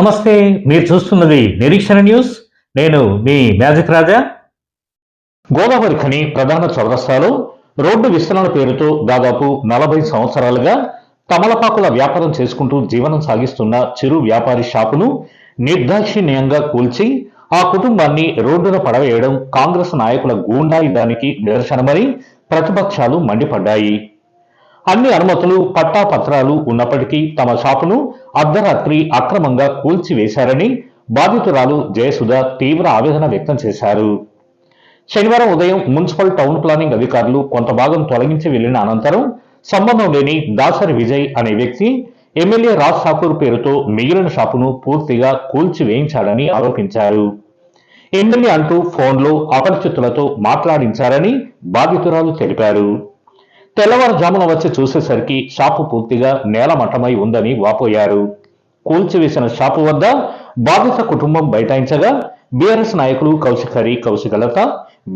నమస్తే మీరు చూస్తున్నది నిరీక్షణ న్యూస్. నేను మీ మ్యాజిక్ రాజా. గోదావరి ఖని ప్రధాన చౌరస్తాలో రోడ్డు విస్తరణ పేరుతో దాదాపు నలభై సంవత్సరాలుగా తమలపాకుల వ్యాపారం చేసుకుంటూ జీవనం సాగిస్తున్న చిరు వ్యాపారి షాపును నిర్దాక్షిణ్యంగా కూల్చి ఆ కుటుంబాన్ని రోడ్డున పడవేయడం కాంగ్రెస్ నాయకుల గూండాయుధానికి నిదర్శనమని ప్రతిపక్షాలు మండిపడ్డాయి. అన్ని అనుమతులు పట్టా పత్రాలు ఉన్నప్పటికీ తమ షాపును అర్ధరాత్రి అక్రమంగా కూల్చివేశారని బాధితురాలు జయసుధ తీవ్ర ఆవేదన వ్యక్తం చేశారు. శనివారం ఉదయం మున్సిపల్ టౌన్ ప్లానింగ్ అధికారులు కొంత భాగం తొలగించి వెళ్ళిన అనంతరం సంబంధం లేని దాసరి విజయ్ అనే వ్యక్తి ఎమ్మెల్యే రాజ్ ఠాకూర్ పేరుతో మిగిలిన షాపును పూర్తిగా కూల్చివేయించాడని ఆరోపించారు. ఎమ్మెల్యే అంటూ ఫోన్లో అపరిచితులతో మాట్లాడించారని బాధితురాలు తెలిపారు. తెల్లవారుజామున వచ్చి చూసేసరికి షాపు పూర్తిగా నేలమట్టమై ఉందని వాపోయారు. కూల్చివేసిన షాపు వద్ద బాధిత కుటుంబం బైఠాయించగా బీఆర్ఎస్ నాయకులు కౌశిక్ హరి కౌశికలత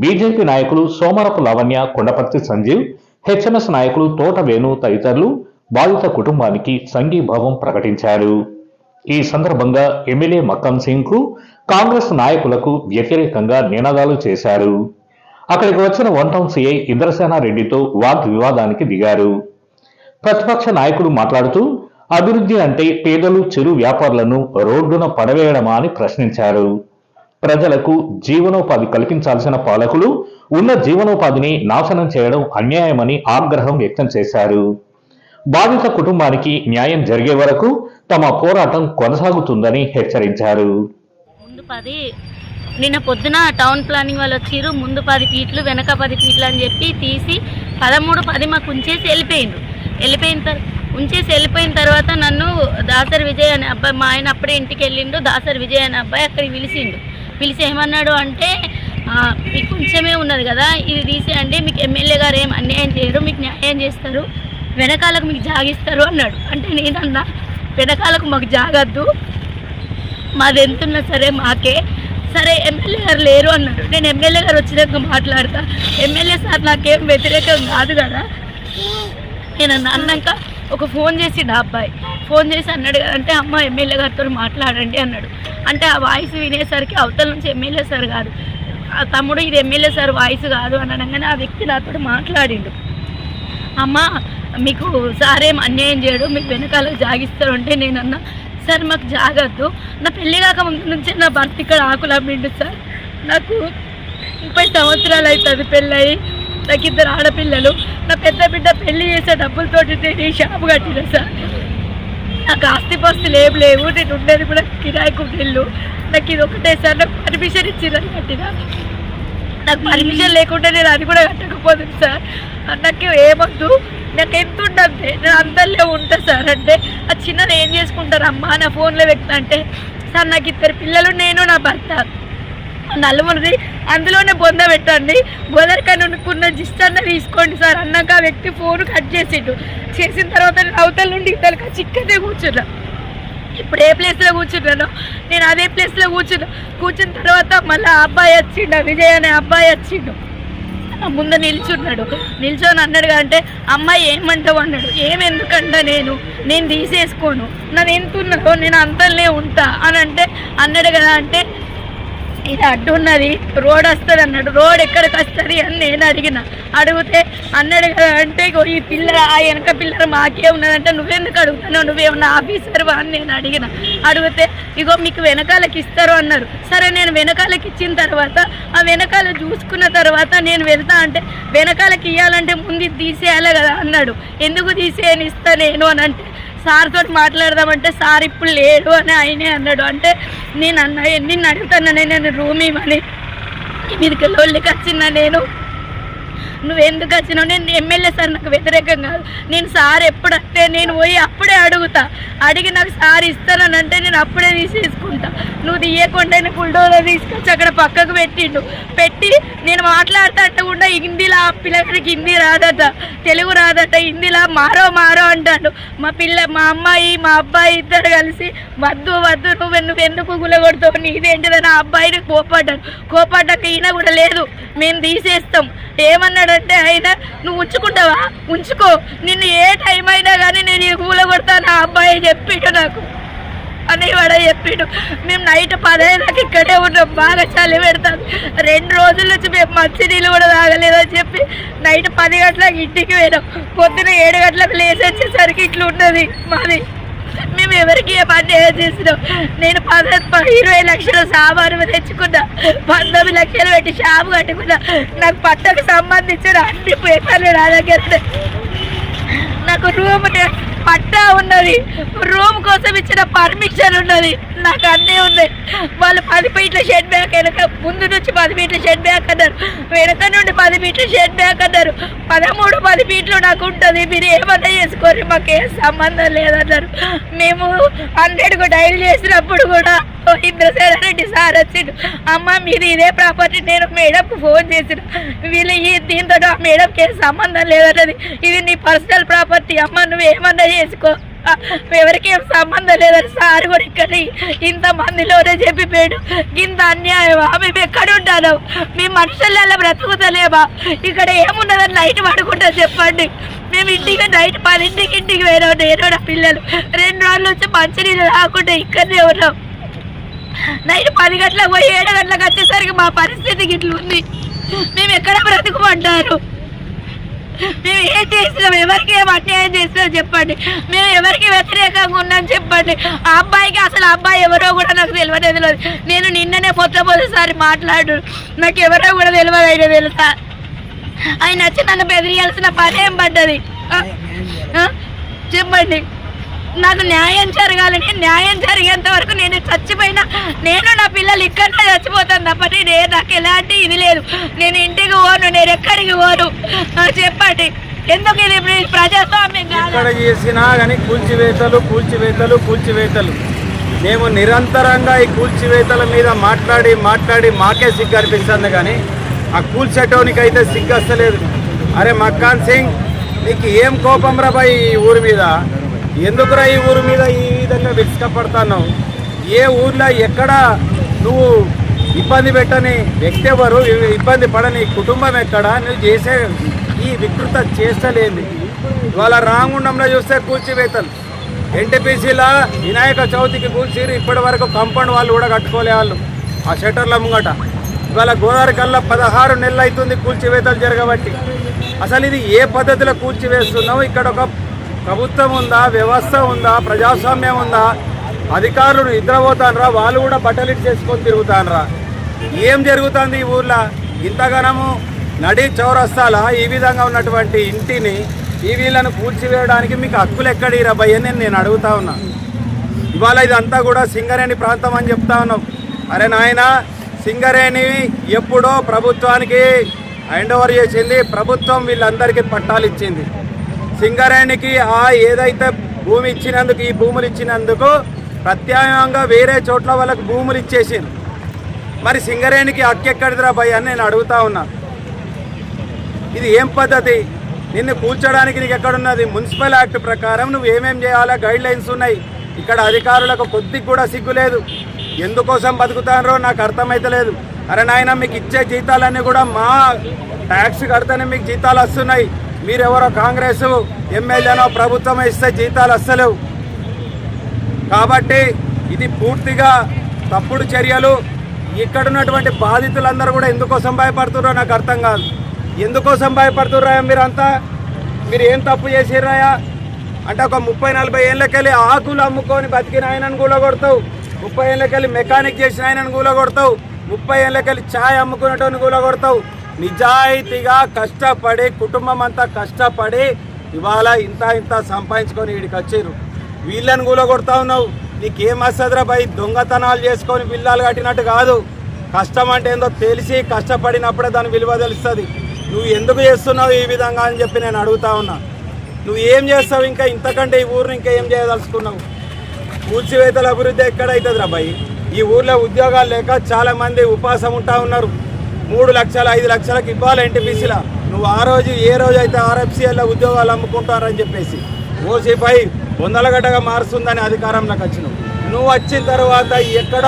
బీజేపీ నాయకులు సోమరపు లావణ్య కొండపర్తి సంజీవ్ హెచ్ఎంఎస్ నాయకులు తోట వేణు తదితరులు బాధిత కుటుంబానికి సంఘీభావం ప్రకటించారు. ఈ సందర్భంగా ఎమ్మెల్యే మక్కం సింగ్కు కాంగ్రెస్ నాయకులకు వ్యతిరేకంగా నినాదాలు చేశారు. అక్కడికి వచ్చిన వన్ టౌన్ సీఐ ఇంద్రసేన రెడ్డితో వాగ్వివాదానికి దిగారు. ప్రతిపక్ష నాయకుడు మాట్లాడుతూ అభివృద్ధి అంటే పేదలు చిరు వ్యాపారులను రోడ్డున పడవేయడమా అని ప్రశ్నించారు. ప్రజలకు జీవనోపాధి కల్పించాల్సిన పాలకులు ఉన్న జీవనోపాధిని నాశనం చేయడం అన్యాయమని ఆగ్రహం వ్యక్తం చేశారు. బాధిత కుటుంబానికి న్యాయం జరిగే వరకు తమ పోరాటం కొనసాగుతుందని హెచ్చరించారు. నిన్న పొద్దున టౌన్ ప్లానింగ్ వాళ్ళు వచ్చిర్రు ముందు పది ఫీట్లు వెనక పది ఫీట్లు అని చెప్పి తీసి పదమూడు పది మాకు ఉంచేసి వెళ్ళిపోయిండ్రు. వెళ్ళిపోయిన తర్వాత ఉంచేసి వెళ్ళిపోయిన తర్వాత నన్ను దాసరి విజయ్ అనే అబ్బాయి మా ఆయన అప్పుడే ఇంటికి వెళ్ళిండు దాసరి విజయ్ అనే అబ్బాయి అక్కడికి పిలిచిండు. పిలిచి ఏమన్నాడు అంటే మీకు కొంచెమే ఉన్నది కదా ఇది తీసేయండి మీకు ఎమ్మెల్యే గారు ఏం అన్యాయం చేయరు మీకు న్యాయం చేస్తారు వెనకాలకు మీకు జాగిస్తారు అన్నాడు. అంటే నేనన్నా వెనకాలకు మాకు జాగద్దు మాది ఎంతున్నా సరే మాకే సరే ఎమ్మెల్యే గారు లేరు అన్నారు నేను ఎమ్మెల్యే గారు వచ్చినాక మాట్లాడతా. ఎమ్మెల్యే సార్ నాకేం వ్యతిరేకం కాదు కదా. నేను అన్నాక ఒక ఫోన్ చేసి నా అబ్బాయి ఫోన్ చేసి అన్నాడు అంటే అమ్మ ఎమ్మెల్యే గారితో మాట్లాడండి అన్నాడు. అంటే ఆ వాయిస్ వినేసరికి అవతల నుంచి ఎమ్మెల్యే సార్ కాదు ఆ తమ్ముడు ఇది ఎమ్మెల్యే సార్ వాయిస్ కాదు అని అనగానే ఆ వ్యక్తి నాతో మాట్లాడిండు. అమ్మ మీకు సారేం అన్యాయం చేయడు మీకు వెనకాల జాగిస్తారు అంటే నేనన్నా సార్ మాకు జాగద్దు. నా పెళ్ళి కాక ముందు నుంచే నా భర్త ఇక్కడ ఆకులు అమ్మిండు సార్. నాకు ముప్పై సంవత్సరాలు అవుతుంది పెళ్ళయి. నాకు ఇద్దరు ఆడపిల్లలు. నా పెద్ద బిడ్డ పెళ్ళి చేసే డబ్బులతోటి నేను షాపు కట్టిన సార్. నాకు ఆస్తిపాస్తులు ఏం లేవు. నేను ఉండేది కూడా కిరాయికు ఇల్లు నాకు ఇది ఒకటే సార్. నాకు పర్మిషన్ ఇచ్చిందని కట్టిన. నాకు పర్మిషన్ లేకుండా నేను అది కూడా కట్టకపోతుంది సార్. నాకు ఏమొద్దు. నాకు ఎంత ఉండద్దు నేను అందరిలో ఉంటా సార్ అంటే ఆ చిన్నది ఏం చేసుకుంటారు? అమ్మా నా ఫోన్లో వ్యక్తి అంటే సార్ నాకు ఇద్దరు పిల్లలు నేను నా భర్త. నలుగురిది అందులోనే బొంద పెట్టండి. బొదరికని జిస్ట్ అన్న తీసుకోండి సార్. అన్నాక ఆ వ్యక్తి ఫోన్ కట్ చేసిండు. చేసిన తర్వాత నేను అవతల నుండి ఇతలక చిక్కదే కూర్చున్నా. ఇప్పుడు ఏ ప్లేస్లో కూర్చున్నాను నేను అదే ప్లేస్లో కూర్చున్నా. కూర్చున్న తర్వాత మళ్ళీ ఆ అబ్బాయి వచ్చిండు ఆ విజయ్ అనే అబ్బాయి వచ్చిండు. ముందు నిల్చున్నాడు. నిల్చొని అన్నాడు అంటే అమ్మాయి ఏమంటావు? అన్నాడు. ఏమెందుకంట నేను? నేను తీసేసుకోను. నన్ను ఎంత ఉన్నదో నేను అంతలే ఉంటా. అని అంటే అన్నాడు కదా అంటే ఇది అడ్డు ఉన్నది రోడ్ వస్తుంది అన్నాడు. రోడ్ ఎక్కడికి వస్తుంది అని నేను అడిగిన. అడిగితే అన్నాడు కదా అంటే ఇగో ఈ పిల్లర ఆ వెనక పిల్లర మాకే ఉన్నదంటే నువ్వెందుకు అడుగుతున్నావు? నువ్వేమన్నా ఆఫీసర్ అని నేను అడిగిన. అడిగితే ఇగో మీకు వెనకాలకి ఇస్తారు అన్నారు. సరే నేను వెనకాలకి ఇచ్చిన తర్వాత ఆ వెనకాల చూసుకున్న తర్వాత నేను వెళ్తా అంటే వెనకాలకి ఇవ్వాలంటే ముందు తీసేయాలి కదా అన్నాడు. ఎందుకు తీసేయని ఇస్తా నేను అని అంటే సార్ తోటి మాట్లాడదామంటే సార్ ఇప్పుడు లేడు అని ఆయనే అన్నాడు. అంటే నేను అన్న నిన్ను అడుగుతాను నేను రూమ్ ఇవ్వని మీదకి లోళ్ళకి వచ్చిన నేను. నువ్వు ఎందుకు వచ్చినావు? నేను ఎమ్మెల్యే సార్ నాకు వ్యతిరేకం కాదు. నేను సార్ ఎప్పుడు అంటే నేను పోయి అప్పుడే అడుగుతా. అడిగి నాకు సార్ ఇస్తానని అంటే నేను అప్పుడే తీసేసుకుంటా. నువ్వు తీయకుండా బుల్డోజర్ తీసుకొచ్చి అక్కడ పక్కకు పెట్టిండు. పెట్టి నేను మాట్లాడుతా అంటే కూడా హిందీలో ఆ పిల్లగాడికి హిందీ రాదట. తెలుగు రాదట. హిందీలో మారో మారో అంటాడు. మా పిల్ల మా అమ్మాయి మా అబ్బాయి ఇద్దరు కలిసి వద్దు వద్దు నువ్వు నువ్వు ఎందుకు గులగొడతావు నీదేంటిదని ఆ అబ్బాయిని కోపాడ్డాడు. కోపాడ్డాక ఈయన కూడా లేదు. మేము తీసేస్తాం. ఏమన్నాడు ఏమన్నాడంటే ఆయన నువ్వు ఉంచుకుంటావా? ఉంచుకో. నిన్ను ఏ టైం అయినా కానీ నేను ఈ కూల కొడతాను ఆ అబ్బాయి చెప్పిండు నాకు. అని వాడ చెప్పిండు. మేము నైట్ పదహైదుకి ఇక్కడే ఉన్నాం. బాగా చలి పెడతాం రెండు రోజుల నుంచి మేము మంచినీళ్ళు కూడా తాగలేదని చెప్పి నైట్ పది గంటలకు ఇంటికి పోయినాం. పొద్దున ఏడు గంటలకు లేచి వచ్చేసరికి ఇట్లా ఉన్నది మాది. మేము ఎవరికి ఏ పని చేసినాం? నేను పద ఇరవై లక్షల సామాను తెచ్చుకున్నా. పంతొమ్మిది లక్షలు పెట్టి షాపు కట్టుకున్నా. నాకు పట్టకు సంబంధించిన అన్ని పేపర్లు నా దగ్గర నాకు రూమ్ పట్టా ఉన్నది. రూమ్ కోసం ఇచ్చిన పర్మిషన్ ఉన్నది. నాకు అన్నీ ఉన్నాయి వాళ్ళు పది ఫీట్ల షెడ్ బ్యాక్ వెనక ముందు నుంచి పది ఫీట్ల షెడ్ బ్యాక్ అన్నారు. వెనక నుండి పది ఫీట్ల షెడ్ బ్యాక్ అన్నారు. పదమూడు పది ఫీట్లు నాకు ఉంటుంది. మీరు ఏమన్నా చేసుకోరు. మాకేం సంబంధం లేదన్నారు. మేము హండ్రెడ్కు డైల్ చేసినప్పుడు కూడా ఓ రెడ్డి సార్ వచ్చిండు. అమ్మ మీరు ఇదే ప్రాపర్టీ. నేను మేడంకు ఫోన్ చేసిన. వీళ్ళు ఈ దీంతో ఆ మేడంకి ఏం సంబంధం లేదన్నది. ఇది నీ పర్సనల్ ప్రాపర్టీ. అమ్మ నువ్వు ఏమన్నా చేసుకో. ఎవరికి ఏం సంబంధం లేదని సార్ కూడా ఇక్కడ ఇంత మందిలోనే చెప్పిపోయాడు. ఇంత అన్యాయమా? మేము ఎక్కడ ఉంటాను మీ మనుషులలో బ్రతుకుతలేమా? ఇక్కడ ఏమున్నదని నైట్ పడుకుంటా చెప్పండి. మేము ఇంటికి నైట్ పదింటికి ఇంటికి పోయినాం. నేను నా పిల్లలు. రెండు రోజులు వచ్చి మంచినీళ్ళు రాకుండా ఇక్కడనే ఉన్నాం. నైట్ పది గంటలకు పోయి ఏడు గంటలకు వచ్చేసరికి మా పరిస్థితి ఇట్లా ఉంది మేము ఎక్కడ బ్రతుకుమంటారు? మేము ఏం చేసినాం ఎవరికి ఏం అన్యాయం చేసినాం చెప్పండి. మేము ఎవరికి వ్యతిరేకంగా ఉన్నాం చెప్పండి. ఆ అబ్బాయికి అసలు అబ్బాయి ఎవరో కూడా నాకు తెలియనే తెలియదు నేను నిన్ననే పొద్దు పొద్దుసారి మాట్లాడు. నాకు ఎవరో కూడా తెలియదు ఆయన తెలుసా? ఆయన వచ్చి నన్ను బెదిరియాల్సిన పని ఏం పడ్డది? చెప్పండి. నాకు న్యాయం జరగాలని న్యాయం జరిగేంత వరకు నేను చచ్చిపోయినా నేను నా పిల్లలు ఇక్కడనే చచ్చిపోతాను తప్ప నేను నాకు ఎలాంటి ఇది లేదు. నేను ఇంటికి పోను నేను ఎక్కడికి పోను? చెప్పండి. ఎందుకు ఇది ప్రజాస్వామ్యం ఎక్కడ చేసినా కానీ కూల్చివేతలు కూల్చివేతలు కూల్చివేతలు. మేము నిరంతరంగా ఈ కూల్చివేతల మీద మాట్లాడి మాట్లాడి మాకే సిగ్గు అనిపిస్తుంది కానీ ఆ కూల్చేటోనికి అయితే సిగ్గు వస్తలేదు అరే మక్కాన్ సింగ్ నీకు ఏం కోపం రాబాయి ఈ ఊరి మీద? ఎందుకురా ఈ ఊరి మీద ఈ విధంగా విసుకపడతావు ఏ ఊర్లో ఎక్కడ నువ్వు ఇబ్బంది పెట్టని వ్యక్తి ఎవరు? ఇబ్బంది పడని కుటుంబం ఎక్కడ? నువ్వు చేసే ఈ వికృత చేస్తలేని ఇవాళ రాంగుండంలో చూస్తే కూల్చివేతలు. ఎన్టీపీసీలా వినాయక చవితికి కూల్చిరు ఇప్పటి వరకు కంపౌండ్ వాళ్ళు కూడా కట్టుకోలే వాళ్ళు. ఆ షటర్ల ముంగట. ఇవాళ గోదావరి కల్లా పదహారు నెలలు అవుతుంది కూల్చివేతలు జరగబట్టి. అసలు ఇది ఏ పద్ధతిలో కూల్చివేస్తున్నావు? ఇక్కడ ఒక ప్రభుత్వం ఉందా వ్యవస్థ ఉందా ప్రజాస్వామ్యం ఉందా? అధికారులు నిద్రపోతానరా వాళ్ళు కూడా బట్టలు చేసుకొని తిరుగుతానరా. ఏం జరుగుతుంది ఈ ఊర్లో? ఇంతగానము నడి చౌరస్తాల ఈ విధంగా ఉన్నటువంటి ఇంటిని ఈ వీళ్ళను కూల్చివేయడానికి మీకు హక్కులు ఎక్కడి రబ్బయ్య అని నేను అడుగుతా ఉన్నా. ఇవాళ ఇదంతా కూడా సింగరేణి ప్రాంతం అని చెప్తా ఉన్నాం. అరే నాయన సింగరేణి ఎప్పుడో ప్రభుత్వానికి హ్యాండ్ ఓవర్ చేసింది ప్రభుత్వం వీళ్ళందరికీ పట్టాలు ఇచ్చింది. సింగరేణికి ఆ ఏదైతే భూమి ఇచ్చినందుకు ఈ భూములు ఇచ్చినందుకు ప్రత్యామ్నాయంగా వేరే చోట్ల వాళ్ళకు భూములు ఇచ్చేసింది మరి సింగరేణికి హక్కు భయ భయ్ అని నేను అడుగుతా ఉన్నా. ఇది ఏం పద్ధతి? నిన్ను కూల్చడానికి నీకు ఎక్కడున్నది? మున్సిపల్ యాక్ట్ ప్రకారం నువ్వు ఏమేం చేయాలా? గైడ్ లైన్స్ ఉన్నాయి. ఇక్కడ అధికారులకు కొద్దిగా కూడా సిగ్గు లేదు. ఎందుకోసం బతుకుతానో నాకు అర్థమైతలేదు అరే నాయన మీకు ఇచ్చే జీతాలన్నీ కూడా మా ట్యాక్స్ కడితేనే మీకు జీతాలు వస్తున్నాయి. మీరెవరో కాంగ్రెస్ ఎమ్మెల్యేనో ప్రభుత్వం ఇస్తే జీతాలు అస్సలు కాబట్టి ఇది పూర్తిగా తప్పుడు చర్యలు. ఇక్కడ ఉన్నటువంటి బాధితులందరూ కూడా ఎందుకోసం భయపడుతున్నారో నాకు అర్థం కాదు. ఎందుకోసం భయపడుతున్నారా మీరంతా? మీరు ఏం తప్పు చేసిర్రాయా అంటే ఒక ముప్పై నలభై ఏళ్ళకెళ్ళి ఆకులు అమ్ముకొని బతికిన ఆయనను కూలగొడతావు. కొడతావు ముప్పై ఏళ్ళకెళ్ళి మెకానిక్ చేసిన ఆయనను కూలగొడతావు. కొడతావు ముప్పై ఏళ్ళకెళ్ళి ఛాయ్ అమ్ముకునేటోని కూలగొడతావు. కొడతావు నిజాయితీగా కష్టపడి కుటుంబం అంతా కష్టపడి ఇవాళ ఇంత ఇంత సంపాదించుకొని వీడికి వచ్చిర్రు. వీళ్ళని కూలగొడతా కొడతా ఉన్నావు. నీకేం వస్తుందిరా భయ్? దొంగతనాలు చేసుకొని పిల్లలు కట్టినట్టు కాదు. కష్టం అంటే ఏందో తెలిసి కష్టపడినప్పుడే దాని విలువ తెలుస్తుంది. నువ్వు ఎందుకు చేస్తున్నావు ఈ విధంగా అని చెప్పి నేను అడుగుతా ఉన్నా. నువ్వు ఏం చేస్తావు ఇంకా ఇంతకంటే ఈ ఊరిని ఇంకా ఏం చేయదలుచుకున్నావు? కూల్చివేతల అభివృద్ధి ఎక్కడైతుంది రా భయ్? ఈ ఊర్లో ఉద్యోగాలు లేక చాలామంది ఉపాసం ఉంటా ఉన్నారు. మూడు లక్షల ఐదు లక్షలకు ఇవ్వాలి ఎన్టీపీసీల. నువ్వు ఆ రోజు ఏ రోజు అయితే ఆర్ఎఫ్సీఎల్లో ఉద్యోగాలు అమ్ముకుంటారని చెప్పేసి ఓసీపై బొందలగడ్డగా మారుస్తుందని అధికారంలోకి వచ్చినావు నువ్వు వచ్చిన తర్వాత ఎక్కడ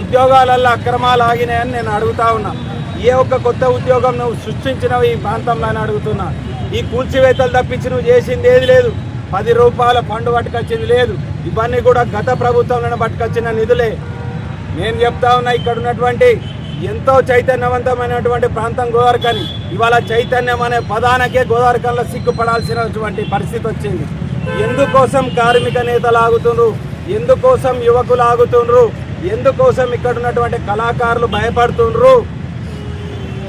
ఉద్యోగాలలో అక్రమాలు ఆగినాయని నేను అడుగుతా ఉన్నా. ఏ ఒక్క కొత్త ఉద్యోగం నువ్వు సృష్టించినవి ఈ ప్రాంతంలో అని అడుగుతున్నా. ఈ కూల్చివేతలు తప్పించి నువ్వు చేసింది ఏది లేదు. పది రూపాయల ఫండ్ పట్టుకొచ్చింది లేదు. ఇవన్నీ కూడా గత ప్రభుత్వంలో పట్టుకొచ్చిన నిధులే. నేను చెప్తా ఉన్నా ఇక్కడ ఉన్నటువంటి ఎంతో చైతన్యవంతమైనటువంటి ప్రాంతం గోదావరికని ఇవాళ చైతన్యం అనే పదానికే గోదావరికంలో సిగ్గుపడాల్సినటువంటి పరిస్థితి వచ్చింది. ఎందుకోసం కార్మిక నేతలు ఆగుతుండ్రు? ఎందుకోసం యువకులు ఆగుతుండ్రు? ఎందుకోసం ఇక్కడ ఉన్నటువంటి కళాకారులు భయపడుతుండ్రు?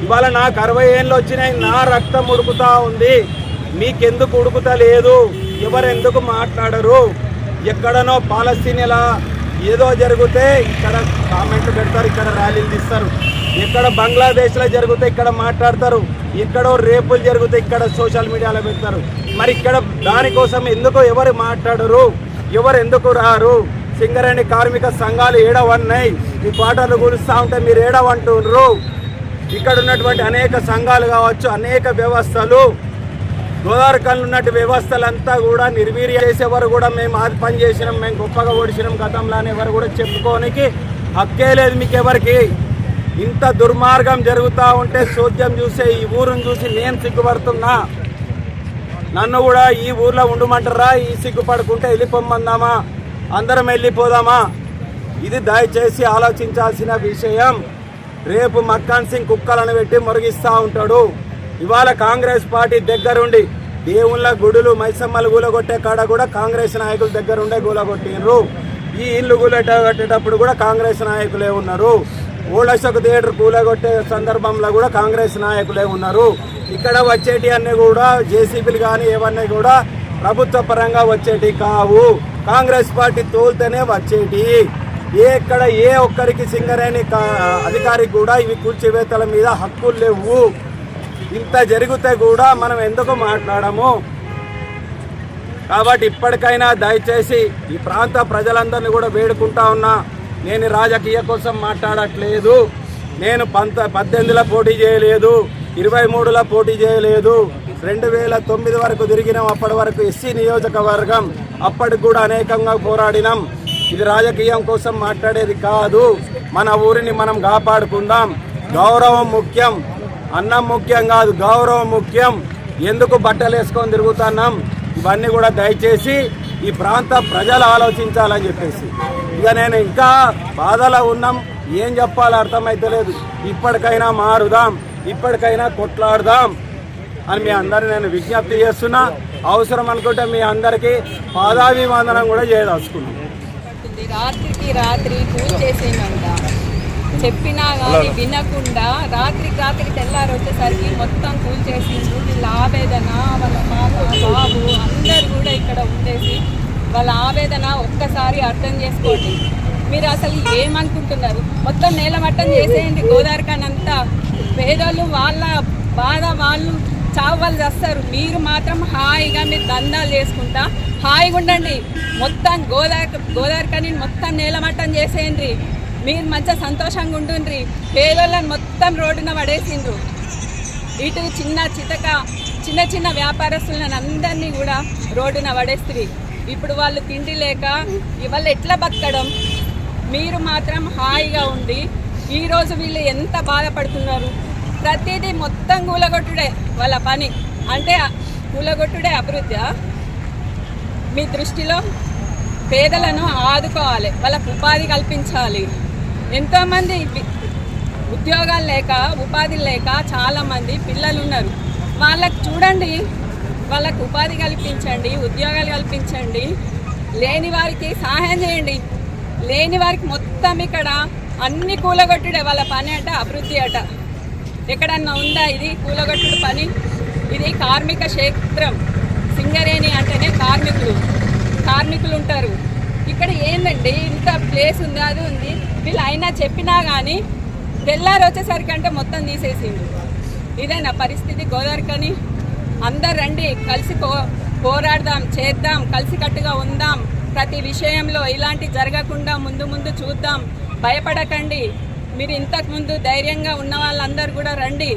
ఇవాళ నాకు అరవై ఏళ్ళు వచ్చినాయి నా రక్తం ఉడుకుతా ఉంది. మీకెందుకు ఉడుకుతా లేదు ఎవరెందుకు మాట్లాడరు? ఎక్కడనో పాలస్తీనిలా ఏదో జరిగితే ఇక్కడ కామెంట్లు పెడతారు ఇక్కడ ర్యాలీలు తీస్తారు. ఇక్కడ బంగ్లాదేశ్లో జరిగితే ఇక్కడ మాట్లాడతారు ఎక్కడో రేపులు జరిగితే ఇక్కడ సోషల్ మీడియాలో పెడతారు. మరి ఇక్కడ దానికోసం ఎందుకు ఎవరు మాట్లాడరు ఎవరు ఎందుకు రారు? సింగరేణి కార్మిక సంఘాలు ఏడవన్నాయి ఈ పాటలు గురుస్తూ ఉంటే మీరు ఏడవంటున్నారు ఇక్కడ ఉన్నటువంటి అనేక సంఘాలు కావచ్చు అనేక వ్యవస్థలు గోదావరికల్లో ఉన్నట్టు వ్యవస్థలంతా కూడా నిర్వీర్య చేసేవారు కూడా మేము అది పని చేసినాం మేము గొప్పగా ఓడిసినాం గతంలో అని ఎవరు కూడా చెప్పుకోనికి హక్కే లేదు మీకు ఎవరికి ఇంత దుర్మార్గం జరుగుతూ ఉంటే చోద్యం చూసే ఈ ఊరుని చూసి నేను సిగ్గుపడుతున్నా. నన్ను కూడా ఈ ఊర్లో ఉండమంటారా? ఈ సిగ్గుపడుకుంటే వెళ్ళిపోమందామా? అందరం వెళ్ళిపోదామా? ఇది దయచేసి ఆలోచించాల్సిన విషయం. రేపు మక్కాన్ సింగ్ కుక్కలను పెట్టి మురిగిస్తూ ఉంటాడు. ఇవాళ కాంగ్రెస్ పార్టీ దగ్గరుండి దేవుళ్ళ గుడులు మైసమ్మలు గూలగొట్టే కాడ కూడా కాంగ్రెస్ నాయకుల దగ్గరుండే గూలగొట్టిండ్రు ఈ ఇల్లు గూలెట కూడా కాంగ్రెస్ నాయకులే ఉన్నారు. ఓళ్ళశకు థియేటర్ కూలగొట్టే సందర్భంలో కూడా కాంగ్రెస్ నాయకులే ఉన్నారు. ఇక్కడ వచ్చేటి అన్నీ కూడా జేసీబీలు కానీ ఏవన్నీ కూడా ప్రభుత్వ పరంగా వచ్చేటి కావు. కాంగ్రెస్ పార్టీ తోలితేనే వచ్చేటి. ఏ ఎక్కడ ఏ ఒక్కరికి సింగరేణి కా- అధికారికి కూడా ఇవి కూల్చివేతల మీద హక్కులు లేవు. ఇంత జరిగితే కూడా మనం ఎందుకు మాట్లాడము? కాబట్టి ఇప్పటికైనా దయచేసి ఈ ప్రాంత ప్రజలందరినీ కూడా వేడుకుంటా ఉన్నా. నేను రాజకీయ కోసం మాట్లాడట్లేదు. నేను పంత పద్దెనిమిదిలో పోటీ చేయలేదు. ఇరవై మూడులో పోటీ చేయలేదు. రెండు వేల తొమ్మిది వరకు తిరిగినాం. అప్పటి వరకు ఎస్సీ నియోజకవర్గం. అప్పటికి కూడా అనేకంగా పోరాడినాం. ఇది రాజకీయం కోసం మాట్లాడేది కాదు. మన ఊరిని మనం కాపాడుకుందాం. గౌరవం ముఖ్యం. అన్నం ముఖ్యం కాదు గౌరవం ముఖ్యం. ఎందుకు బట్టలు వేసుకొని తిరుగుతున్నాం? ఇవన్నీ కూడా దయచేసి ఈ ప్రాంత ప్రజలు ఆలోచించాలని చెప్పేసి. ఇక నేను ఇంకా బాధలో ఉన్నాం. ఏం చెప్పాలో అర్థమైతలేదు. ఇప్పటికైనా మారుదాం. ఇప్పటికైనా కొట్లాడదాం అని మీ అందరిని నేను విజ్ఞప్తి చేస్తున్నా. అవసరం అనుకుంటే మీ అందరికీ పాదాభివందనం కూడా చేయదలుచుకున్నాను. రాత్రికి రాత్రి పూజ చేసేయంట చెప్పినా కానీ వినకుండా రాత్రికి రాత్రి తెల్లారి వచ్చేసరికి మొత్తం కూల్ చేసిండ్రు వీళ్ళ ఆవేదన వాళ్ళ బాబు బాబు అందరు కూడా ఇక్కడ ఉండేసి వాళ్ళ ఆవేదన ఒక్కసారి అర్థం చేసుకోండి. మీరు అసలు ఏమనుకుంటున్నారు? మొత్తం నేలమట్టం చేసేయండి గోదావరికాన్ అంతా పేదోళ్ళు వాళ్ళ బాధ వాళ్ళు చావు వాళ్ళు చేస్తారు. మీరు మాత్రం హాయిగా మీరు దందాలు చేసుకుంటా హాయిగా ఉండండి. మొత్తం గోదావరి గోదావరికని మొత్తం నేలమట్టం చేసేయండి. మీరు మంచిగా సంతోషంగా ఉంటుండ్రి. పేదోళ్ళని మొత్తం రోడ్డున పడేసిండ్రు. ఇటు చిన్న చితక చిన్న చిన్న వ్యాపారస్తులను అందరినీ కూడా రోడ్డున పడేస్తుంది ఇప్పుడు వాళ్ళు తిండి లేక ఇవాళ ఎట్లా బతకడం? మీరు మాత్రం హాయిగా ఉండి ఈరోజు వీళ్ళు ఎంత బాధపడుతున్నారు? ప్రతిదీ మొత్తం కూలగొట్టుడే వాళ్ళ పని. అంటే కూలగొట్టుడే అభివృద్ధి. మీ దృష్టిలో పేదలను ఆదుకోవాలి. వాళ్ళకు ఉపాధి కల్పించాలి. ఎంతోమంది ఉద్యోగాలు లేక ఉపాధి లేక చాలామంది పిల్లలు ఉన్నారు వాళ్ళకు చూడండి వాళ్ళకు ఉపాధి కల్పించండి ఉద్యోగాలు కల్పించండి. లేని వారికి సహాయం చేయండి. లేని వారికి మొత్తం ఇక్కడ అన్ని కూలగొట్టుడే వాళ్ళ పని అట అభివృద్ధి అట. ఎక్కడన్నా ఉందా ఇది కూలగొట్టుడు పని? ఇది కార్మిక క్షేత్రం. సింగరేణి అంటేనే కార్మికులు. కార్మికులు ఉంటారు. ఇక్కడ ఏందండి? ఇంత ప్లేస్ ఉంది? అది ఉంది. బిల్ అయినా చెప్పినా కానీ తెల్లారు వచ్చేసరికి అంటే మొత్తం తీసేసిండు. ఇదేనా పరిస్థితి? గోదావరికని అందరు రండి కలిసి పో పోరాడదాం చేద్దాం కలిసికట్టుగా ఉందాం. ప్రతి విషయంలో ఇలాంటి జరగకుండా ముందు ముందు చూద్దాం. భయపడకండి. మీరు ఇంతకుముందు ధైర్యంగా ఉన్న వాళ్ళందరూ కూడా రండి.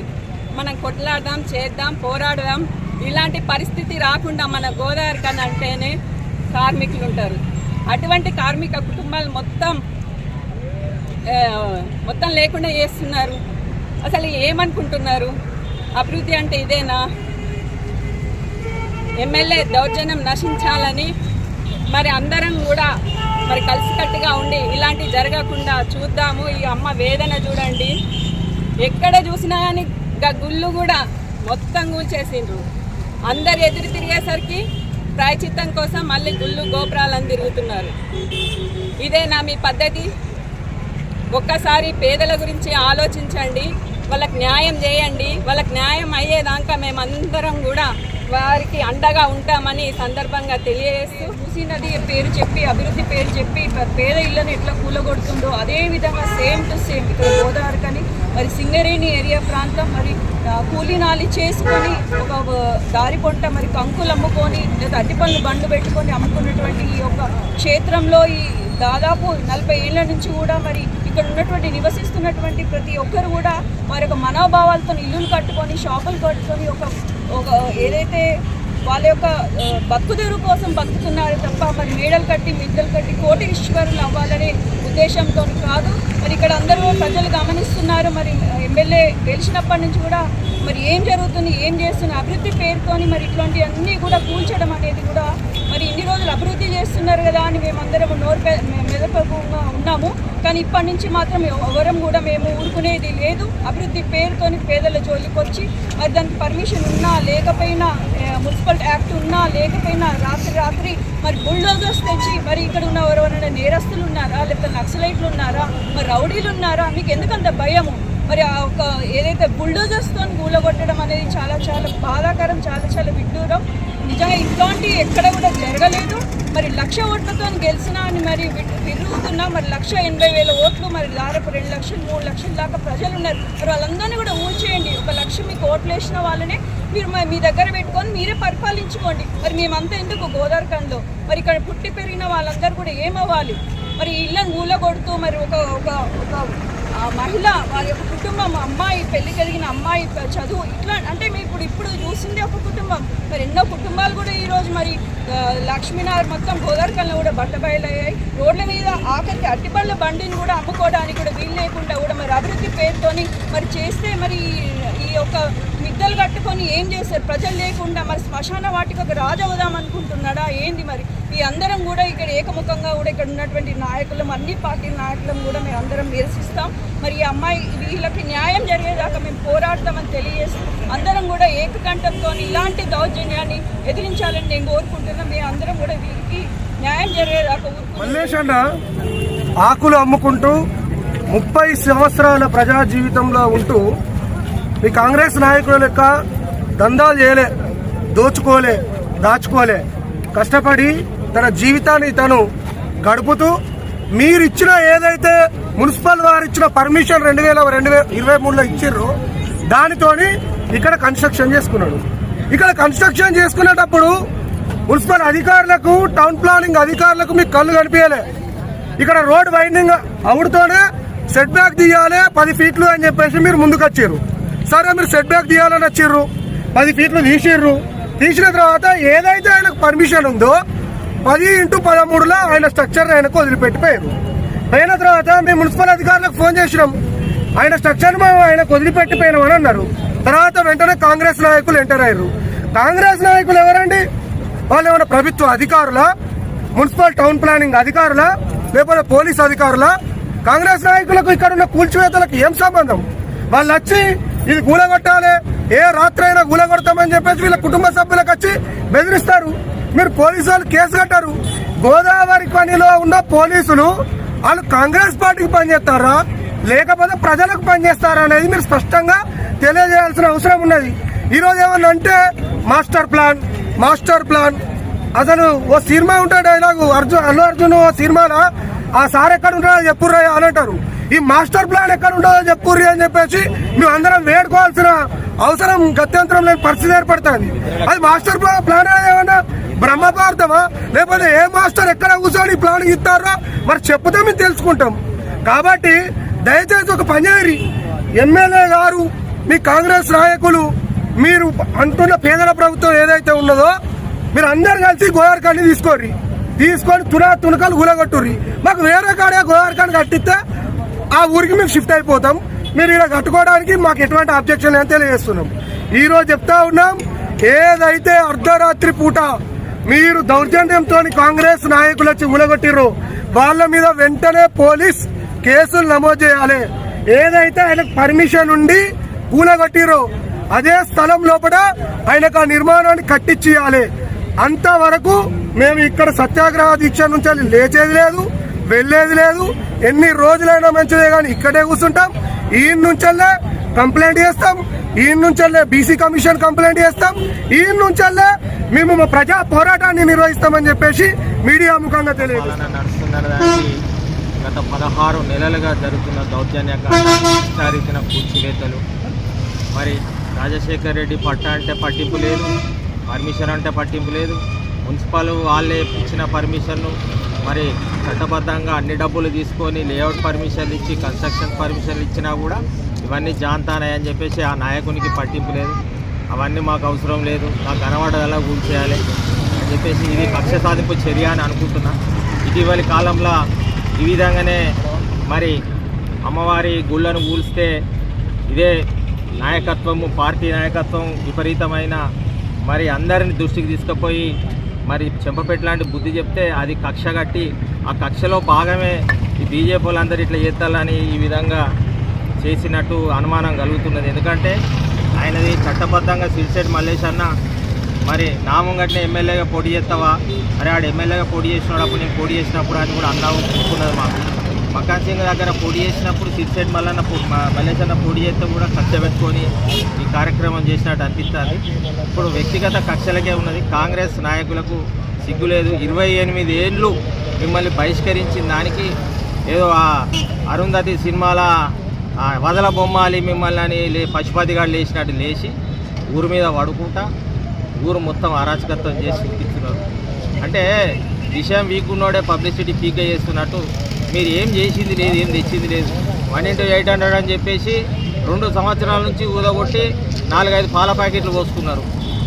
మనం కొట్లాడదాం చేద్దాం పోరాడదాం. ఇలాంటి పరిస్థితి రాకుండా మన గోదావరి కన్నా అంటేనే కార్మికులు ఉంటారు అటువంటి కార్మిక కుటుంబాలు మొత్తం మొత్తం లేకుండా చేస్తున్నారు. అసలు ఏమనుకుంటున్నారు? అభివృద్ధి అంటే ఇదేనా? ఎమ్మెల్యే దౌర్జన్యం నశించాలని మరి అందరం కూడా మరి కలిసికట్టుగా ఉండి ఇలాంటివి జరగకుండా చూద్దాము. ఈ అమ్మ వేదన చూడండి. ఎక్కడ చూసినా కానీ గుళ్ళు కూడా మొత్తం కూల్చేసిండ్రు. అందరు ఎదురు తిరిగేసరికి ప్రాయచిత్తం కోసం మళ్ళీ గుళ్ళు గోపురాలను తిరుగుతున్నారు. ఇదేనా మీ పద్ధతి? ఒక్కసారి పేదల గురించి ఆలోచించండి వాళ్ళకి న్యాయం చేయండి వాళ్ళకి న్యాయం అయ్యేదాకా మేమందరం కూడా వారికి అండగా ఉంటామని సందర్భంగా తెలియజేస్తూ మూసీ నది పేరు చెప్పి అభివృద్ధి పేరు చెప్పి పేద ఇళ్ళను ఎట్లా కూలగొడుతుందో అదే విధంగా సేమ్ టు సేమ్ ఇక్కడ గోదావరి కానీ మరి సింగరేణి ఏరియా ప్రాంతం మరి కూలీనాలి చేసుకొని ఒక దారి పొంట మరి కంకులు అమ్ముకొని లేదా అట్టిపళ్ళు బండ్లు పెట్టుకొని అమ్ముకున్నటువంటి ఈ యొక్క క్షేత్రంలో ఈ దాదాపు నలభై ఏళ్ళ నుంచి కూడా మరి ఇక్కడ ఉన్నటువంటి నివసిస్తున్నటువంటి ప్రతి ఒక్కరు కూడా వారి యొక్క మనోభావాలతో ఇల్లులు కట్టుకొని షాపులు కట్టుకొని ఒక ఒక ఏదైతే వాళ్ళ యొక్క బతుకుదేరు కోసం బతుకుతున్నారు తప్ప మరి మేడలు కట్టి మిద్దలు కట్టి కోటీశ్వరులు అవ్వాలనే ఉద్దేశంతో కాదు. మరి ఇక్కడ అందరూ ప్రజలు గమనిస్తున్నారు. మరి ఎమ్మెల్యే గెలిచినప్పటి నుంచి కూడా మరి ఏం జరుగుతుంది ఏం చేస్తుంది అభివృద్ధి పేరుతోని మరి ఇట్లాంటి అన్నీ కూడా కూల్చడం అనేది కూడా మరి ఇన్ని రోజులు అభివృద్ధి చేస్తున్నారు కదా అని మేమందరం నోరు మెదపకుండా ఉన్నాము. కానీ ఇప్పటి నుంచి మాత్రం ఎవరం కూడా మేము ఊరుకునేది లేదు. అభివృద్ధి పేరుతోని పేదల జోలికొచ్చి మరి దానికి పర్మిషన్ ఉన్నా లేకపోయినా మున్సిపల్ యాక్ట్ ఉన్నా లేకపోయినా రాత్రి రాత్రి మరి బుల్డోజర్స్ తెచ్చి మరి ఇక్కడ ఉన్న ఎవరైనా నేరస్తులు ఉన్నారా లేకపోతే నక్సలైట్లు ఉన్నారా మరి రౌడీలు ఉన్నారా? మీకు ఎందుకంత భయము? మరి ఆ ఒక ఏదైతే బుల్డోజర్స్తో కూలగొట్టడం అనేది చాలా చాలా బాధాకరం చాలా చాలా విడ్డూరం. నిజంగా ఇట్లాంటి ఎక్కడ కూడా జరగలేదు. మరి లక్ష ఓట్లతో గెలిచినా అని మరి విరుగుతున్నా మరి లక్ష ఎనభై వేల ఓట్లు మరి దాదాపు రెండు లక్షలు మూడు లక్షల దాకా ప్రజలు ఉన్నారు. మరి వాళ్ళందరినీ కూడా ఊడ్చేయండి ఒక లక్ష మీకు ఓట్లు వేసిన వాళ్ళనే మీరు మీ దగ్గర పెట్టుకొని మీరే పరిపాలించుకోండి. మరి మేమంతా ఎందుకు గోదావరికంలో మరి ఇక్కడ పుట్టి పెరిగిన వాళ్ళందరూ కూడా ఏమవ్వాలి? మరి ఇళ్ళని కూలగొడుతూ మరి ఒక ఒక ఒక మహిళ వారి యొక్క కుటుంబం అమ్మాయి పెళ్ళి కలిగిన అమ్మాయి చదువు ఇట్లా అంటే మీ ఇప్పుడు ఇప్పుడు చూసింది ఒక కుటుంబం. మరి ఎన్నో కుటుంబాలు కూడా ఈరోజు మరి లక్ష్మీనగర్ మొత్తం గోదావరికల్లో కూడా బట్టబయలయ్యాయి. రోడ్ల మీద ఆఖరికి అట్టిపళ్ళ బండిని కూడా అమ్ముకోవడానికి కూడా వీలు లేకుండా కూడా మరి అభివృద్ధి పేరుతోని మరి చేస్తే మరి ఈ యొక్క మిద్దలు కట్టుకొని ఏం చేస్తారు? ప్రజలు లేకుండా మరి శ్మశాన వాటికి ఒక రాజు అనుకుంటున్నాడా? ఏంది మరి? ఈ అందరం కూడా ఇక్కడ ఏకముఖంగా కూడా ఇక్కడ ఉన్నటువంటి నాయకులం అన్ని పార్టీ నాయకులం కూడా మేము అందరం నిరసిస్తాం. మరి ఈ అమ్మాయి వీళ్ళకి న్యాయం జరిగేదాకా మేము పోరాడతామని తెలియజేసి అందరం కూడా ఏకకంఠంతో ఇలాంటి దౌర్జన్యాన్ని ఎదిరించాలని నేను కోరుకుంటున్నాం. మేము అందరం కూడా వీరికి న్యాయం జరిగేదాకా ఆకులు అమ్ముకుంటూ ముప్పై సంవత్సరాల ప్రజా జీవితంలో ఉంటూ మీ కాంగ్రెస్ నాయకుల లెక్క దందాలు చేయలే దోచుకోలే దాచుకోలే. కష్టపడి తన జీవితాన్ని తను గడుపుతూ మీరు ఇచ్చిన ఏదైతే మున్సిపల్ వారు ఇచ్చిన పర్మిషన్ రెండు వేల రెండు వేల ఇరవై మూడులో ఇచ్చారు దానితోని ఇక్కడ కన్స్ట్రక్షన్ చేసుకున్నాడు. ఇక్కడ కన్స్ట్రక్షన్ చేసుకునేటప్పుడు మున్సిపల్ అధికారులకు టౌన్ ప్లానింగ్ అధికారులకు మీకు కళ్ళు కనిపించలే. ఇక్కడ రోడ్ వైండింగ్ అవుడుతోనే సెట్ బ్యాక్ తీయాలి పది ఫీట్లు అని చెప్పేసి మీరు ముందుకు వచ్చారు సరే మీరు సెట్ బ్యాక్ తీయాలని వచ్చిర్రు. పది ఫీట్లు తీసిర్రు. తీసిన తర్వాత ఏదైతే ఆయనకు పర్మిషన్ ఉందో పది ఇంటూ పదమూడులో ఆయన స్ట్రక్చర్ ఆయనకు వదిలిపెట్టిపోయారు. పోయిన తర్వాత మేము మున్సిపల్ అధికారులకు ఫోన్ చేసినాం. ఆయన స్ట్రక్చర్ మేము ఆయనకు వదిలిపెట్టిపోయినామని అన్నారు. తర్వాత వెంటనే కాంగ్రెస్ నాయకులు ఎంటర్ అయ్యారు. కాంగ్రెస్ నాయకులు ఎవరండి? వాళ్ళు ఏమైనా ప్రభుత్వ అధికారుల? మున్సిపల్ టౌన్ ప్లానింగ్ అధికారుల? లేకపోతే పోలీస్ అధికారుల? కాంగ్రెస్ నాయకులకు ఇక్కడ ఉన్న కూల్చివేతలకు ఏం సంబంధం? వాళ్ళు వచ్చి ఇది గూలగొట్టాలి. ఏ రాత్రి అయినా కూలగొడతామని చెప్పేసి వీళ్ళ కుటుంబ సభ్యులకు వచ్చి బెదిరిస్తారు. మీరు పోలీసు వాళ్ళు కేసు కట్టారు. గోదావరి పనిలో ఉన్న పోలీసులు వాళ్ళు కాంగ్రెస్ పార్టీకి పనిచేస్తారా? లేకపోతే ప్రజలకు పనిచేస్తారా అనేది మీరు స్పష్టంగా తెలియజేయాల్సిన అవసరం ఉన్నది. ఈరోజు ఏమన్నా అంటే మాస్టర్ ప్లాన్ మాస్టర్ ప్లాన్. అసలు ఓ సినిమా ఉంటాడు డైలాగు అర్జున్ అల్లు అర్జున్ ఓ సినిమాలో ఆ సార్ ఎక్కడ ఉంటాడో చెప్పుర్రా అని అంటారు. ఈ మాస్టర్ ప్లాన్ ఎక్కడ ఉండదో చెప్పుర్రి అని చెప్పేసి మేము అందరం వేడుకోవాల్సిన అవసరం గత్యంతరం లేని పరిస్థితి ఏర్పడుతుంది. అది మాస్టర్ ప్లాన్ ప్లాన్ ఏమన్నా బ్రహ్మపార్థమా లేకపోతే ఏ మాస్టర్ ఎక్కడ కూర్చొని ఈ ప్లాన్ ఇస్తారో మరి చెప్పుతే మేము తెలుసుకుంటాం. కాబట్టి దయచేసి ఒక పనిచేయరి ఎమ్మెల్యే గారు మీ కాంగ్రెస్ నాయకులు మీరు అంటున్న పేదల ప్రభుత్వం ఏదైతే ఉన్నదో మీరు అందరు కలిసి గోదావరికాన్ని తీసుకోర్రి. తీసుకొని తునా తునకలు గులగొట్టుర్రి. మాకు వేరే కాడే గోదావరికాన్ని కట్టిస్తే ఆ ఊరికి మేము షిఫ్ట్ అయిపోతాం. మీరు ఇలా కట్టుకోవడానికి మాకు ఎటువంటి అబ్జెక్షన్ అని తెలియజేస్తున్నాం. ఈరోజు చెప్తా ఉన్నాం ఏదైతే అర్ధరాత్రి పూట మీరు దౌర్జన్యంతో కాంగ్రెస్ నాయకులు వచ్చి ఉలగొట్టిర్రు వాళ్ళ మీద వెంటనే పోలీస్ కేసులు నమోదు చేయాలి. ఏదైతే ఆయనకు పర్మిషన్ ఉండి కూలగొట్టిర్రో అదే స్థలం లోపల ఆయనకు ఆ నిర్మాణాన్ని కట్టించేయాలి అంతవరకు మేము ఇక్కడ సత్యాగ్రహ దీక్ష నుంచి లేచేది లేదు. వెళ్ళేది లేదు. ఎన్ని రోజులైనా మంచిదే కానీ ఇక్కడే కూర్చుంటాం. ఈ నుంచల్లే కంప్లైంట్ చేస్తాం. ఈ నుంచల్లే బీసీ కమిషన్ కంప్లైంట్ చేస్తాం. ఈ నుంచల్లే మేము మా ప్రజా పోరాటాన్ని నిర్వహిస్తామని చెప్పేసి మీడియా ముఖంగా తెలియదు గత పదహారు నెలలుగా జరుగుతున్న దౌర్జన్య విచారించిన కూర్చివేతలు మరి రాజశేఖర్ రెడ్డి పట్ట అంటే పట్టింపు లేదు. పర్మిషన్ అంటే పట్టింపు లేదు. మున్సిపల్ వాళ్ళే ఇచ్చిన పర్మిషన్ను మరి చట్టబద్ధంగా అన్ని డబ్బులు తీసుకొని లేఅవుట్ పర్మిషన్లు ఇచ్చి కన్స్ట్రక్షన్ పర్మిషన్లు ఇచ్చినా కూడా ఇవన్నీ జాంతానాయని చెప్పేసి ఆ నాయకునికి పట్టింపు లేదు. అవన్నీ మాకు అవసరం లేదు. నాకు కనబడదలా కూల్చేయాలి అని చెప్పేసి ఇది పక్ష సాధింపు చర్య అని అనుకుంటున్నా. ఇటీవలి కాలంలో ఈ విధంగానే మరి అమ్మవారి గుళ్ళను కూల్స్తే ఇదే నాయకత్వము పార్టీ నాయకత్వం విపరీతమైన మరి అందరిని దృష్టికి తీసుకుపోయి మరి చెంపపెట్టు లాంటి బుద్ధి చెప్తే అది కక్ష కట్టి ఆ కక్షలో భాగమే ఈ బీజేపీ వాళ్ళందరూ ఇట్లా చేస్తాలని ఈ విధంగా చేసినట్టు అనుమానం కలుగుతున్నది. ఎందుకంటే ఆయనది చట్టబద్ధంగా సిరిసెట్ మల్లేష్ అన్న మరి నామంగట్నే ఎమ్మెల్యేగా పోటీ చేస్తావా? మరి ఆడు ఎమ్మెల్యేగా పోటీ చేసినప్పుడు నేను పోటీ చేసినప్పుడు అని కూడా అన్నావు ఒప్పుకున్నది మాకు. మకాన్ సింగ్ దగ్గర పోటీ చేసినప్పుడు సిరిసెట్ మల్లన్న పో- మల్లేష్ అన్న పోటీ చేస్తే కూడా కక్ష పెట్టుకొని ఈ కార్యక్రమం చేసినట్టు అనిపిస్తుంది. ఇప్పుడు వ్యక్తిగత కక్షలకే ఉన్నది. కాంగ్రెస్ నాయకులకు సిగ్గులేదు ఇరవై ఎనిమిది ఏళ్ళు మిమ్మల్ని బహిష్కరించిన దానికి ఏదో ఆ అరుంధతి సినిమాల వదల బొమ్మాలి మిమ్మల్ని అని లే పశుపతిగాడు లేచినట్టు లేచి ఊరు మీద పడుకుంటా ఊరు మొత్తం అరాచకత్వం చేసి చూపిస్తున్నారు అంటే విషయం వీకున్నోడే పబ్లిసిటీ పీకే చేస్తున్నట్టు మీరు ఏం చేసింది లేదు ఏం తెచ్చింది లేదు. వన్ ఇంటూ ఎయిట్ హండ్రెడ్ అని చెప్పేసి రెండు సంవత్సరాల నుంచి ఊదగొట్టి నాలుగైదు పాల ప్యాకెట్లు పోసుకున్నారు.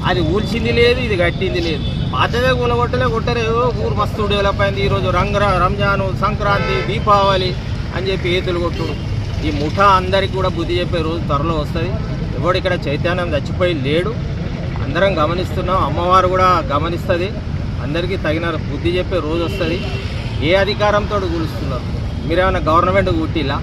అది ఊల్చింది లేదు ఇది కట్టింది లేదు. పాతదే కూలగొట్టలే కొట్టరే ఊరు మస్తు డెవలప్ అయింది. ఈరోజు రంగ రంజాను సంక్రాంతి దీపావళి అని చెప్పి ఏతులు కొట్టుడు. ఈ ముఠా అందరికి కూడా బుద్ధి చెప్పే రోజు త్వరలో వస్తుంది. ఎవడు ఇక్కడ చైతన్యం చచ్చిపోయి లేడు. అందరం గమనిస్తున్నాం. అమ్మవారు కూడా గమనిస్తుంది. అందరికీ తగిన బుద్ధి చెప్పే రోజు వస్తుంది. ఏ అధికారంతో కూలుస్తున్నారు? మీరేమైనా గవర్నమెంట్ కుట్టిలా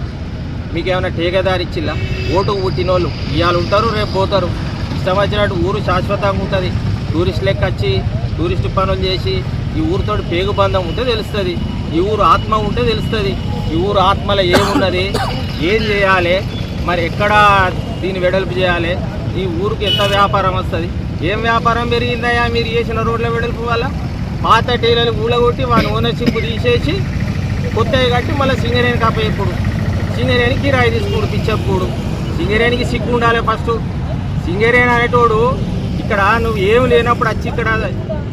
మీకు ఏమైనా ఠేకేదారి ఇచ్చిల్లా ఓటుకు పుట్టిన వాళ్ళు ఇవాళ ఉంటారు రేపు పోతారు. ఇష్టం వచ్చినట్టు ఊరు శాశ్వతంగా ఉంటుంది. టూరిస్ట్ లెక్క వచ్చి టూరిస్ట్ పనులు చేసి ఈ ఊరితో పేగు బంధం ఉంటే తెలుస్తుంది. ఈ ఊరు ఆత్మ ఉంటే తెలుస్తుంది. ఈ ఊరు ఆత్మలో ఏమున్నది? ఏం చేయాలి? మరి ఎక్కడ దీన్ని వెడల్పు చేయాలి? ఈ ఊరికి ఎంత వ్యాపారం వస్తుంది? ఏం వ్యాపారం పెరిగిందయ్యా? మీరు చేసిన రోడ్ల వెడల్పు వల్ల? పాత టైలర్లు ఊలగొట్టి వాని ఓనర్షిప్ తీసేసి కొత్తవి కట్టి మళ్ళీ సింగరేణి కాపేయప్పుడు సింగరేణికి కిరాయి తీసుకుడు పిచ్చప్పుడు. సింగరేణికి సిగ్గు ఉండాలి ఫస్ట్. సింగరేణి అనేటోడు ఇక్కడ నువ్వు ఏం లేనప్పుడు వచ్చి ఇక్కడ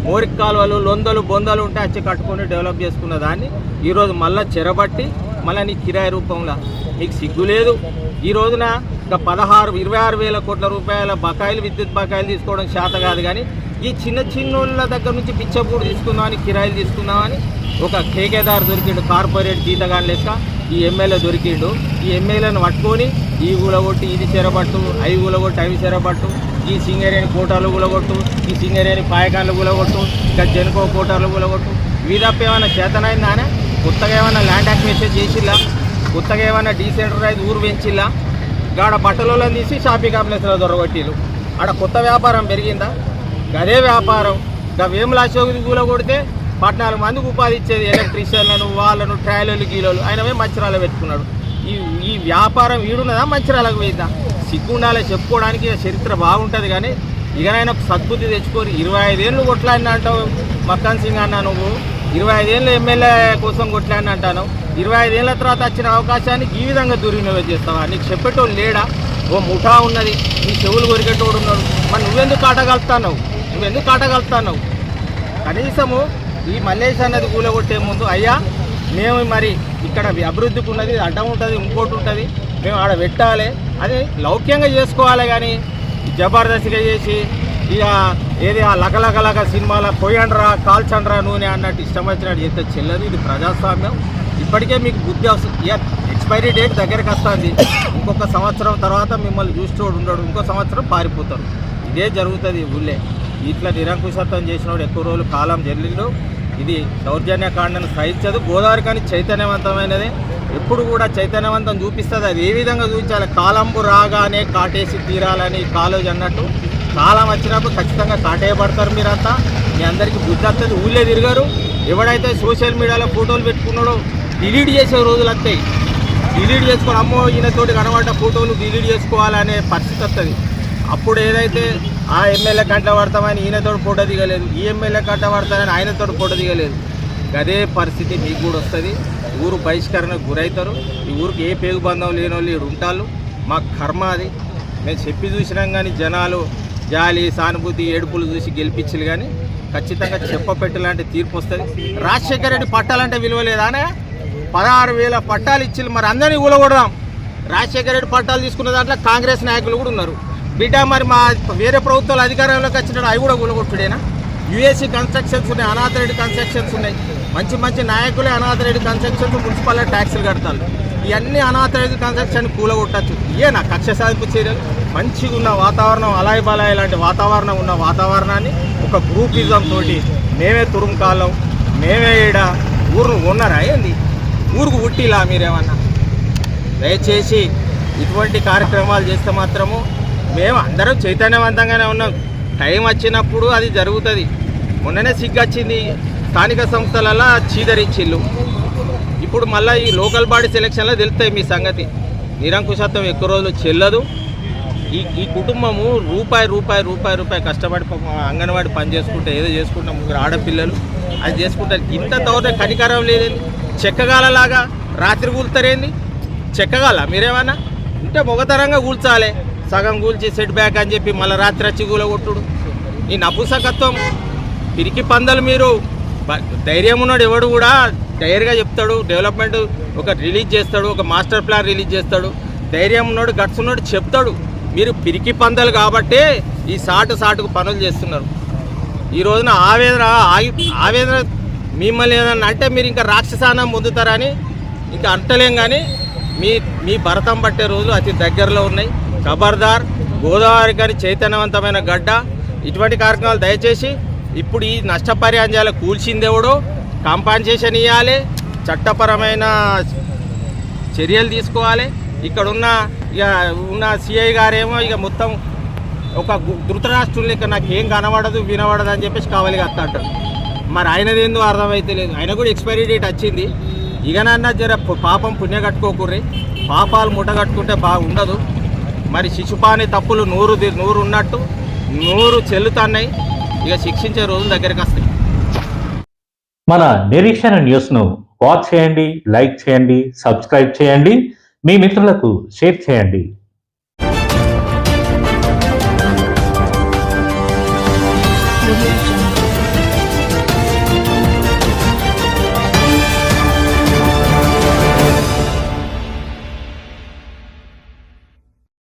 మోరికి కాలువలు లొందలు బొందలు ఉంటే వచ్చి కట్టుకొని డెవలప్ చేసుకున్న దాన్ని ఈరోజు మళ్ళీ చెరబట్టి మళ్ళీ నీ కిరాయి రూపంలో. నీకు సిగ్గు లేదు. ఈ రోజున ఇంకా పదహారు ఇరవై ఆరు వేల కోట్ల రూపాయల బకాయిలు విద్యుత్ బకాయిలు తీసుకోవడం చేత కాదు కానీ ఈ చిన్న చిన్నోళ్ళ దగ్గర నుంచి పిచ్చపూడు తీసుకుందామని కిరాయిలు తీసుకుందామని ఒక కేకేదార్ దొరికిండు కార్పొరేట్ జీతగాని లెక్క. ఈ ఎమ్మెల్యే దొరికిండు. ఈ ఎమ్మెల్యేను పట్టుకొని ఈ ఊలగొట్టి ఇది చెరబట్టు అవి ఊలగొట్టి అవి చెరబట్టు ఈ సింగరేణి కోటాలు ఊలగొట్టు ఈ సింగరేణి పాయకాలు ఊలగొట్టు ఇంకా జనుకో కోటాలు ఊలగొట్టు. వీధప్ప తప్ప ఏమైనా చేతనైందానే కొత్తగా ఏమైనా ల్యాండ్ అక్విజిషన్ చేసిల్లా? కొత్తగా ఏమైనా డీసెంట్రలైజ్ ఊరు పెంచిల్లా? గాడ బట్టలలో తీసి షాపింగ్ కాంప్లెక్స్లో దొరగొట్టిలు ఆడ కొత్త వ్యాపారం పెరిగిందా? గదే వ్యాపారం. ఇంకా వేముల అశోక్ కూల కొడితే పద్నాలుగు మందికి ఉపాధి ఇచ్చేది ఎలక్ట్రీషియన్లను వాళ్ళను ట్రాయలు గీలలు ఆయనవే మంచిరాలు పెట్టుకున్నాడు. ఈ ఈ వ్యాపారం వీడున్నదా మంచిరాలకు పోయిందా? సిగ్గుండాలి చెప్పుకోవడానికి చరిత్ర బాగుంటుంది కానీ ఇకనైనా సద్బుద్ధి తెచ్చుకొని ఇరవై ఐదేళ్ళు కొట్లాడిన అంటావు మక్కన్ సింగ్ అన్నా నువ్వు. ఇరవై ఐదేళ్ళు ఎమ్మెల్యే కోసం కొట్లాడిన అంటాను. ఇరవై ఐదేళ్ళ తర్వాత వచ్చిన అవకాశాన్ని ఈ విధంగా దుర్వినియోగం చేస్తావా? నీకు చెప్పేటోళ్ళు లేడా? ఓ ముఠా ఉన్నది. నీ చెవులు కొరికేటోడు ఉన్నాడు. మరి నువ్వెందుకు నువ్వు ఎందుకు కాటగలుగుతావు కనీసము ఈ మల్లేష్ అన్నది కూలగొట్టే ముందు అయ్యా మేము మరి ఇక్కడ అభివృద్ధికి ఉన్నది అడ్డం ఉంటుంది ఇంకోటి ఉంటుంది మేము ఆడ పెట్టాలి. అది లౌక్యంగా చేసుకోవాలి కానీ జబర్దస్తిగా చేసి ఇక ఏది ఆ లకలకలక సినిమాల పోయండ్రా కాల్చండ్రా నూనె అన్నట్టు ఇష్టం వచ్చినట్టు చేస్తే చెల్లదు ఇది ప్రజాస్వామ్యం. ఇప్పటికే మీకు బుద్ధి వస్తుంది ఇక ఎక్స్పైరీ డేట్ దగ్గరికి వస్తుంది. ఇంకొక సంవత్సరం తర్వాత మిమ్మల్ని చూస్తూ ఉండడు ఇంకో సంవత్సరం పారిపోతారు ఇదే జరుగుతుంది ఊళ్ళే. ఇట్లా నిరంకుశత్వం చేసినోడు ఎక్కువ రోజులు కాలం జరిగిండు ఇది దౌర్జన్యకాండను సహించదు. గోదావరి కానీ చైతన్యవంతమైనది. ఎప్పుడు కూడా చైతన్యవంతం చూపిస్తుంది. అది ఏ విధంగా చూపించాలి? కాలంబు రాగానే కాటేసి తీరాలని కాలేజ్ అన్నట్టు. కాలం వచ్చినప్పుడు ఖచ్చితంగా కాటేయబడతారు మీరంతా. మీ అందరికీ బుద్ధి వస్తుంది ఊళ్ళే తిరిగారు. ఎవడైతే సోషల్ మీడియాలో ఫోటోలు పెట్టుకున్నాడో డిలీట్ చేసే రోజులు వస్తాయి. డిలీట్ చేసుకొని అమ్మో ఈయనతోటి కనబడ్డ ఫోటోలు డిలీట్ చేసుకోవాలనే పరిస్థితి వస్తుంది అప్పుడు ఏదైతే ఆ ఎమ్మెల్యే కంట పడతామని ఈయనతో ఫోటో దిగలేదు. ఈ ఎమ్మెల్యే కంట పడతానని ఆయనతో ఫోటో దిగలేదు. అదే పరిస్థితి మీకు కూడా వస్తుంది. ఊరు బహిష్కరణకు గురవుతారు ఈ ఊరికి ఏ పేగు బంధం లేని వాళ్ళు ఉంటారు మా కర్మ అది. మేము చెప్పి చూసినాం కానీ జనాలు జాలి సానుభూతి ఏడుపులు చూసి గెలిపించలు కానీ ఖచ్చితంగా చెప్పపెట్టలాంటి తీర్పు వస్తుంది. రాజశేఖర రెడ్డి పట్టాలంటే విలువలేదానే పదహారు వేల పట్టాలు ఇచ్చి మరి అందరినీ కూలగొడదాం రాజశేఖర రెడ్డి పట్టాలు తీసుకున్న దాంట్లో కాంగ్రెస్ నాయకులు కూడా ఉన్నారు. బిడ్డ మరి మా వేరే ప్రభుత్వాలు అధికారంలోకి వచ్చినట్టు అవి కూడా ఊలగొట్టుడేనా యుఎస్సీ కన్స్ట్రక్షన్స్ ఉన్నాయి అనాథ రెడ్డి కన్స్ట్రక్షన్స్ ఉన్నాయి. మంచి మంచి నాయకులే అనాథ కన్స్ట్రక్షన్స్ మున్సిపాలిటీ ట్యాక్సులు కడతారు. ఇవన్నీ అనాథ కన్స్ట్రక్షన్ కూలగొట్టచ్చు. ఏనా కక్ష సాధింపు చర్యలు? మంచిగా ఉన్న వాతావరణం అలాయి బలాయి లాంటి వాతావరణం ఉన్న వాతావరణాన్ని ఒక గ్రూపిజం తోటి మేమే తురుముకాలం మేమే ఈడ ఊరు ఉన్నారా ఏంది? ఊరుకు పుట్టిలా మీరేమన్నా? దయచేసి ఇటువంటి కార్యక్రమాలు చేస్తే మాత్రము మేము అందరం చైతన్యవంతంగానే ఉన్నాం. టైం వచ్చినప్పుడు అది జరుగుతుంది. మొన్ననే సిగ్గు వచ్చింది. స్థానిక సంస్థలలో చీదరించిళ్ళు. ఇప్పుడు మళ్ళీ ఈ లోకల్ బాడీ సెలక్షన్లో తెలుస్తాయి మీ సంగతి. నిరంకుశత్వం ఎక్కువ రోజులు చెల్లదు. ఈ ఈ కుటుంబము రూపాయి రూపాయి రూపాయి రూపాయి కష్టపడి అంగన్వాడి పని చేసుకుంటే ఏదో చేసుకుంటాం ముగ్గురు ఆడపిల్లలు. అది చేసుకుంటారు ఇంత తోట కనికరం లేదండి చెక్కగాలలాగా రాత్రి కూలుతారేంది? చెక్కగాల మీరేమన్నా? ఉంటే మొగతరంగా కూల్చాలి. సగం కూల్చి సెట్ బ్యాక్ అని చెప్పి మళ్ళీ రాత్రి వచ్చి కూలగొట్టుడు. ఈ నపుసకత్వం పిరికి పందలు మీరు. ధైర్యం ఉన్నాడు ఎవడు కూడా ధైర్యంగా చెప్తాడు డెవలప్మెంట్ ఒక రిలీజ్ చేస్తాడు ఒక మాస్టర్ ప్లాన్ రిలీజ్ చేస్తాడు. ధైర్యం ఉన్నాడు గట్స్ ఉన్నాడు చెప్తాడు. మీరు పిరికి పందలు కాబట్టే ఈ సాటు సాటుకు పనులు చేస్తున్నారు. ఈ రోజున ఆవేదన ఆగి ఆవేదన మిమ్మల్ని ఏదన్నా అంటే మీరు ఇంకా రాక్షసానం పొందుతారని ఇంకా అంటలేం కానీ మీ మీ భరతం పట్టే రోజులు అతి దగ్గరలో ఉన్నాయి. ఖబర్దార్ గోదావరి గారి చైతన్యవంతమైన గడ్డ. ఇటువంటి కార్యక్రమాలు దయచేసి ఇప్పుడు ఈ నష్టపరిహారాలు కూల్చిందేవుడు కంపాన్సేషన్ ఇవ్వాలి చట్టపరమైన చర్యలు తీసుకోవాలి. ఇక్కడ ఉన్న ఇక ఉన్న సిఐ గారేమో ఇక మొత్తం ఒక గు- ధృతరాష్ట్రులు లెక్క నాకు ఏం కనబడదు వినబడదు అని చెప్పేసి కావాలి కత్తా అంటారు మరి ఆయనది ఏందో అర్థమైతే లేదు. ఆయన కూడా ఎక్స్పైరీ డేట్ వచ్చింది. ఇకనన్నా జర పాపం పుణ్య కట్టుకోకుర్రి. పాపాలు ముట్ట కట్టుకుంటే బాగుండదు. మరి శిశుపాని తప్పులు నూరు నూరు ఉన్నట్టు నూరు చెల్లుతున్నాయి. ఇక శిక్షించే రోజులు దగ్గరికి వస్తాయి. మన నిరీక్షణ న్యూస్ను వాచ్ చేయండి లైక్ చేయండి సబ్స్క్రైబ్ చేయండి. మీ మిత్రులకు షేర్ చేయండి.